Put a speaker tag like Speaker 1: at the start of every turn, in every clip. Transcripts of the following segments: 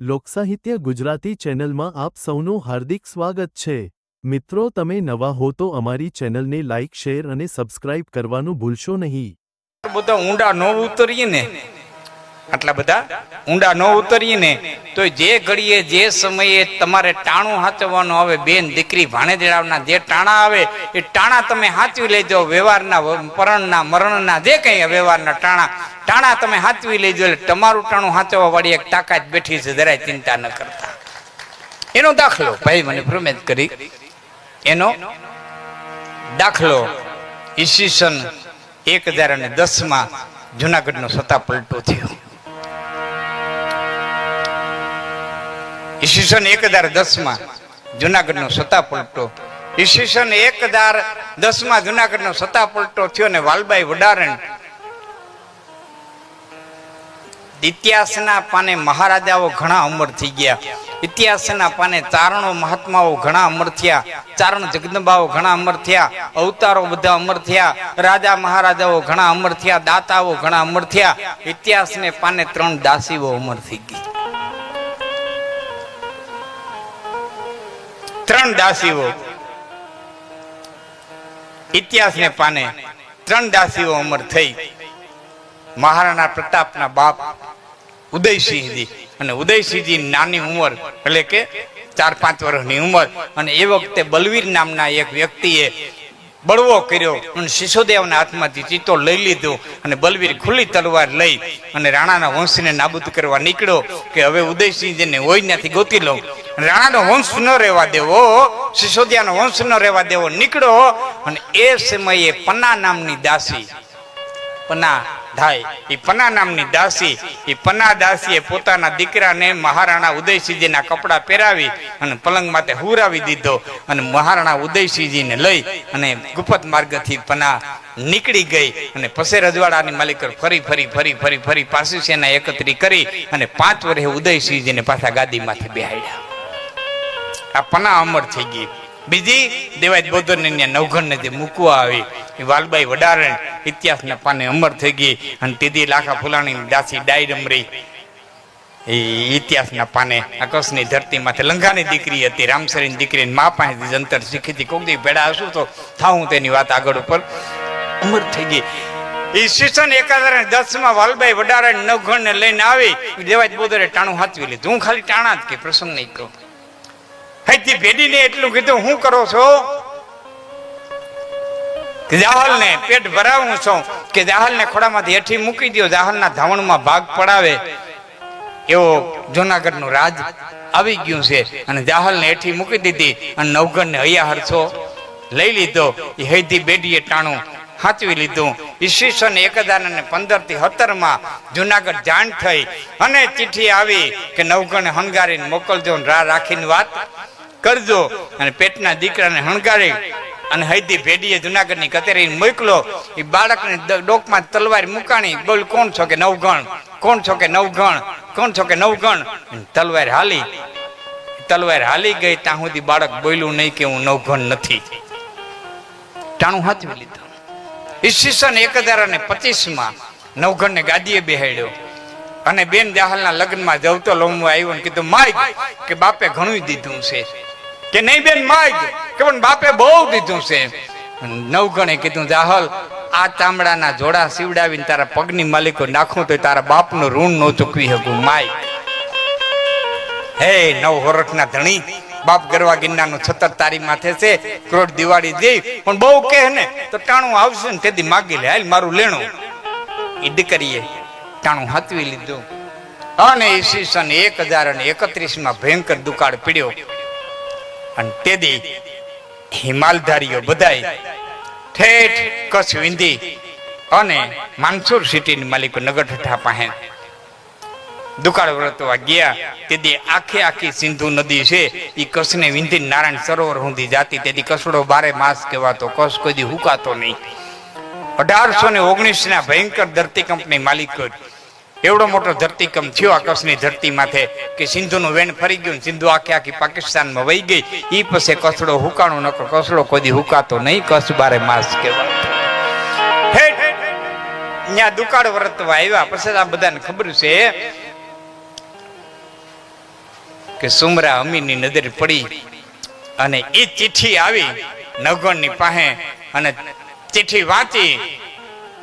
Speaker 1: લોકસાહિત્ય ગુજરાતી ચેનલમાં આપ સૌનું હાર્દિક સ્વાગત છે. મિત્રો, તમે નવા હો તો અમારી ચેનલને લાઇક શેર અને સબસ્ક્રાઇબ કરવાનું ભૂલશો નહીં.
Speaker 2: બધા ઊંડા ન ઉતરીએ ને. આટલા બધા ઊંડા ન ઉતરીએ ને તો જે ઘડીએ, જે સમયે તમારે ટાણું હાચવવાનું આવે, બેન દીકરી ભાણેજડાવના જે ટાણા આવે, એ ટાણા તમે હાચવી લેજો, વ્યવહારના પરણના મરણના જે કંઈ વ્યવહારના ટાણા ટાણા તમે હાચવી લેજો, એટલે તમારું ટાણું હાચવવા વાળી એક તાકાત બેઠી છે, જરાય ચિંતા ન કરતા. એનો દાખલો, ભાઈ મને પ્રમેદ કરી. એનો દાખલો, ઈસવીસન એક હજાર અને દસમાં જુનાગઢનો સત્તા પલટો થયો. ઈસવીસન એક હજાર દસમાં જુનાગઢનો સત્તા પલટો. ઈસવીસન એક હજાર દસમાં જુનાગઢનો સત્તા પલટો થયો ને વાલબાઈ વડારણ ઇતિહાસના પાને મહારાજાઓ ઘણા અમર થઈ ગયા. ઇતિહાસના પાને ચારણો મહાત્માઓ ઘણા અમર થયા. ચારણ જગદંબાઓ ઘણા અમર થયા. અવતારો બધા અમર થયા. રાજા મહારાજાઓ ઘણા અમર થયા. દાતાઓ ઘણા અમર થયા. ઇતિહાસને પાને ત્રણ દાસીઓ અમર થઈ ગઈ. ત્રણ દાસીઓ. ઇતિહાસને પાને ત્રણ દાસીઓ અમર થઈ. મહારાણા પ્રતાપના બાપ ઉદયસિંહજી. અને ઉદયસિંહજી નાની ઉંમર, એટલે કે ચાર પાંચ વર્ષની ઉંમર. અને એ વખતે બલવીર નામના એક વ્યક્તિએ બળવો કર્યો. અને શિશોદેવના હાથમાંથી ચિત્તો લઈ લીધો અને બલવીર ખુલ્લી તલવાર લઈ અને રાણાના વંશને નાબૂદ કરવા નીકળ્યો કે હવે ઉદયસિંહજીને હોય ત્યાંથી ગોતી લઉં. રાણાનો વંશ ન રહેવા દેવો સિસોદિયાનો વંશ ન રહેવા દેવો નીકળ્યો અને એ સમયે પન્ના નામની દાસી પના ધાય એ પના નામની દાસી એ પના દાસીએ પોતાના દીકરાને મહારાણા ઉદયસિંહજીના કપડાં પહેરાવી અને પલંગ માથે હુરાવી દીધો અને મહારાણા ઉદયસિંહજીને લઈ અને ગુપ્ત માર્ગથી પના નીકળી ગઈ અને પસે રજવાડાની માલિક ફરી ફરી ફરી ફરી ફરી પાછી સેના એકત્રી કરી અને પાંચ વર્ષે ઉદયસિંહજીને પાછા ગાદીમાંથી બેહાડ્યા. આ પના અમર થઈ ગઈ. બીજી દેવાજ બોધરને ત્યાં નવઘણને જે મૂકવા આવી, એ વાલબાઈ વડારણ ઇતિહાસના પાને અમર થઈ ગઈ અને તીધી લાખા ફુલાણી દાસી ડાઈ રમરી એ ઇતિહાસના પાને આકાશની ધરતીમાંથી લંઘાની દીકરી હતી, રામસરીની દીકરી મા પાસેથી જંતર શીખી હતી. દી ભેડા હશું તો થાઉં તેની વાત આગળ ઉપર. અમર થઈ ગઈ. ઈસવીસન એક હજાર દસમાં વાલબાઈ વડારણ નવઘણ ને લઈને આવી, દેવાજ બોધરે ટાણું હાચવી લીધું. હું ખાલી ટાણા જ કે પ્રસંગ નહીં કહું. હૈથી ભેડીને એટલું કીધું, હું કરો છો? જાહલ ને પેટ ભરાવું છું, કે જાહલને ખોડામાંથી હેઠી મૂકી દો જાહલના ધાવણમાં ભાગ પડાવે. એવો જુનાગઢનું રાજ આવી ગયું છે અને જાહલને હેઠી મૂકી દીધી અને નવગણને હૈયા હરસો લઈ લીધો, એ હૈથી બેડીએ ટાણું સાચવી લીધું. ઈસવીસન એક હજાર ને પંદરથી સત્તરમાં જુનાગઢ જાણ થઈ. અને ચિઠ્ઠી આવી કે નવગણ હણગારીને મોકલજો ને રાહ રાખીને વાત. કરજો. અને પેટના દીકરાને હણગારી અને હૈદી ભેડીએ જુનાગઢની કચેરી મોકલો. એ બાળકને ડોકમાં તલવાર મુકાણી. બોલ, કોણ છો કે નવગણ? કોણ છો કે નવગણ? કોણ છો કે નવગણ? તલવાર હાલી. તલવાર હાલી ગઈ. ત્યાં સુધી બાળક બોલ્યું નહીં કે હું નવગણ નથી. ટાણું હાથવી લીધું. ઈસવીસન એક હજાર અને પચીસમાં નવગણને ગાદીએ બેહાડ્યો. અને બેન જાહલના લગ્નમાં જવતો લોમવા આવ્યો ને કીધું, માય, કે બાપે ઘણું દીધું છે. કે નહીં બેન માગ કે પણ બાપે બહુ દીધું છે. નવગણે કીધું જાહલ આ ચામડાના જોડા સીવડાવીને તારા પગની માલિકો નાખું તો તારા બાપનું ઋણ ન ચૂકવી શકું, માય. હે, નવ હોરઠના ધણી, બાપ ગરવા ગિરનારનું છતર તારી માથે છે, ક્રોધ દિવાળી જઈ પણ બહુ કહે ને, તો ટાણું આવશે ને તેથી માગી લે, હાલ મારું લેણું. એ દીકરીએ ટાણું હાથવી લીધું. અને ઈસવીસન એક હજાર અને એકત્રીસમાં ભયંકર દુકાળ પીડ્યો. અને તેદી હિમાલધારીઓ બધાય ઠેઠ કચ્છ વિંધી અને માનસુર સિટીની માલિકો નગરઠઠા પાસે દુકાળ વ્રતવા ગયા. તેથી આખે આખી સિંધુ નદી છે એ કચ્છને વિંધી નારાયણ સરોવર સુધી જાતી. તેથી કસડો બારે માસ કહેવાતો, કચ્છ કોઈ હુકાતો નહીં. અઢારસો ને ઓગણીસ ના ભયંકર ધરતીકંપની માલિકો એવડો મોટો ધરતીકંપ થયો આકાશની ધરતી માથે કે સિંધુનું વેણ ફરી ગયું સિંધુ આખી આખી પાકિસ્તાનમાં વહી ગઈ. ઈ પછી કસડો હુકાણો નકો કસડો કોઈ હુકાતો નહીં, કચ્છ બારે માસ કહેવાતો ત્યાં દુકાળ વર્તવા આવ્યા. પછી આ બધાને ખબર છે કે સુમરા અમીની નજર પડી અને એ ચિઠ્ઠી આવી નવગણની પાસે અને ચિઠ્ઠી વાંચી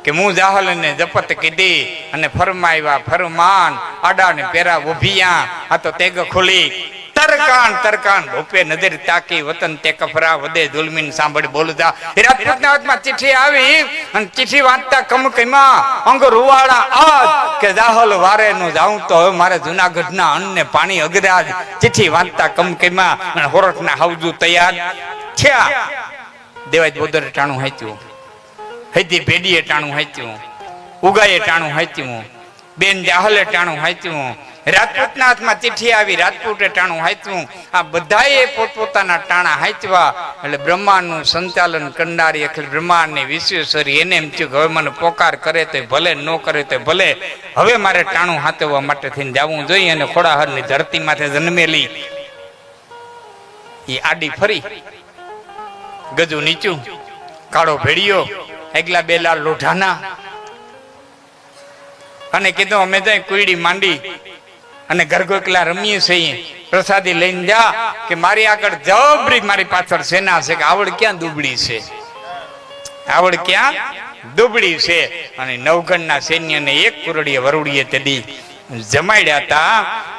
Speaker 2: કે હું જાહલને જપત કીધી અને ફરમાવ્યા, ફરમાન, આડાને પેરા ઉભિયા આ તો તેગ ખુલી. તરકાન તરકાન ભૂપે નજર તાકી, વતન તે કફરા વદે દુલમીન સાંભળ બોલતા. રાજપૂતના હાથમાં ચિઠ્ઠી આવી અને ચિઠ્ઠી વાંચતા કમ કઈમાં અંગ રૂવાળા આજ કે જાહલ વારે નું જાઉં તો હવે મારે જુનાગઢના અન્ન ને પાણી અગરાજ. ચિઠ્ઠી વાંચતા કમ કઈમાં અને હોરઠના હાવજુ તૈયાર થયા. દેવાજ બોદર ટાણું હાચ્યું. હૈતી ભેડીએ ટાણું હાચ્યું. ઉગાએ ટાણું હાચ્યું. બેન જાહલે ટાણું હાચ્યું. રાજપૂતના હાથમાં ચિઠ્ઠી આવી, રાજપૂતે ટાણું હાચ્યું. આ બધાએ પોતપોતાના ટાણા હાચવા એટલે બ્રહ્માંડનું સંચાલન કરનારી એટલે બ્રહ્માંડની વિશ્વેશ્વરી એને એમ થયું કે હવે મને પોકાર કરે તો ભલે, ન કરે તો ભલે. હવે મારે ટાણું હાથવવા માટે થઈને જવું જોઈએ અને ખોડાહરની ધરતી માથે જન્મેલી. એ આડી ફરી. ગજુ નીચું. કાળો ભેડિયો. એકલા બેલા લોઢાના. અને કીધું, અમે તો કુઈડી માંડી અને ઘરગોકલા રમીએ છીએ. પ્રસાદી લઈને જા કે મારી આગળ જબરી મારી પાછળ સેના છે કે આવડ ક્યાં દુબળી છે? આવડ ક્યાં દુબળી છે? અને નવગણના સૈન્યને એક કુરડીએ વરુડીએ તેડી જમાડ્યા હતા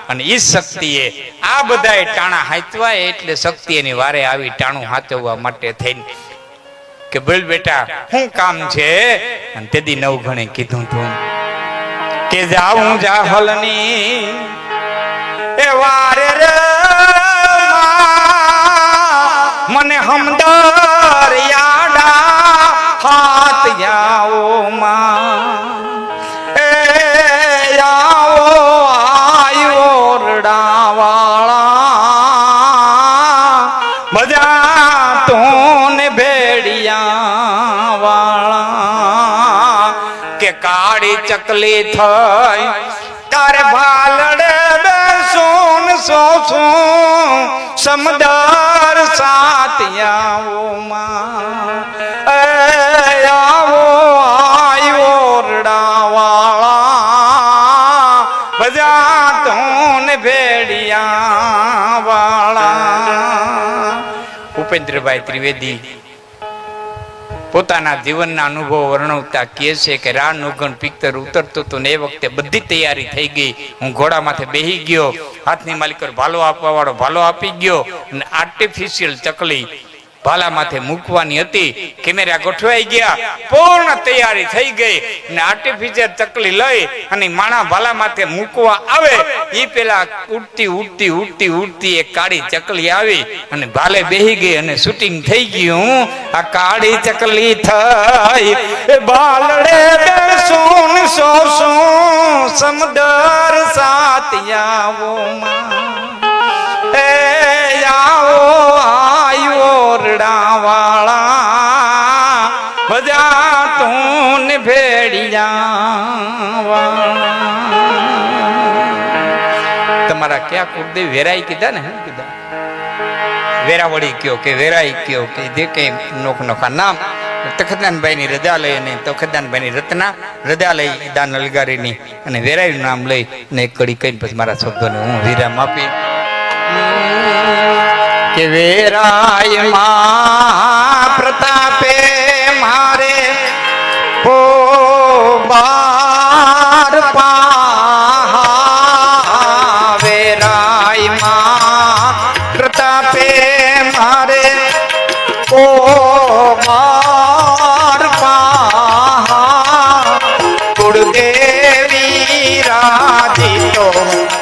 Speaker 2: અને ઈ શક્તિએ આ બધાએ ટાણા હાચવા એટલે શક્તિ એની વારે આવી ટાણું હાચવવા માટે થઈને કે બોલ બેટા શું કામ છે? અને તે દી નવ નવગણે કીધું તું. કે જાઉં જાહલની એ વારે રે મને હમદર યાડા ચકલી થઈ તારે ભાલડે બેસુન સોસું સમદર રડાવાળા. બધા તોને ભેડિયા વાળા ઉપેન્દ્રભાઈ ત્રિવેદી પોતાના જીવનના અનુભવ વર્ણવતા કહે છે કે રા નુગણ પિક્ચર ઉતરતું હતું ને એ વખતે બધી તૈયારી થઈ ગઈ. હું ઘોડા માથે બેહી ગયો, હાથની માલિક ભાલો આપવા વાળો ભાલો આપી ગયો અને આર્ટિફિશિયલ ચકલી ભાલા માથે મૂકવાની હતી. કેમેરા ગોઠવાઈ ગયા. પૂર્ણ તૈયારી થઈ ગઈ. અને આર્ટિફિશિયલ ચકલી લઈ અને માણા ભાલા માથે મૂકવા આવે. એ પેલા ઉડતી ઉડતી ઉડતી ઉડતી એક કાળી ચકલી આવી અને ભાલે બેહી ગઈ અને શૂટિંગ થઈ ગયું. આ કાળી ચકલી થઈ. એ બાલડે બેસું સો સમદર સાતિયાઓમાં ક્યાં કુળદેવ વેરાઈ કીધા ને શું કીધા. વેરાવળી કયો કે, વેરાઈ કયો કે, જે કઈ નોખ નોખા નામ. તખતદાનભાઈ ની રજા લઈ અને તખતદાનભાઈ ની રત્ના રજા લઈ દાન અલગારીની અને વેરાઈ નામ લઈ એક કડી કહીને પછી મારા શબ્દોને હું વિરામ આપી કે વેરાયમાં પ્રતાપે મારે? ઓ માર પા કુળદેવી રાજી તો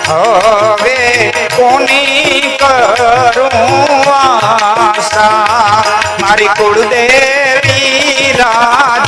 Speaker 2: હવે કોની કરું આશા? મારી કુળદેવી રાજી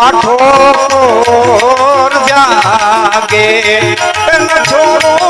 Speaker 2: જગદંબા આઠો કોર જાગે ન છોડું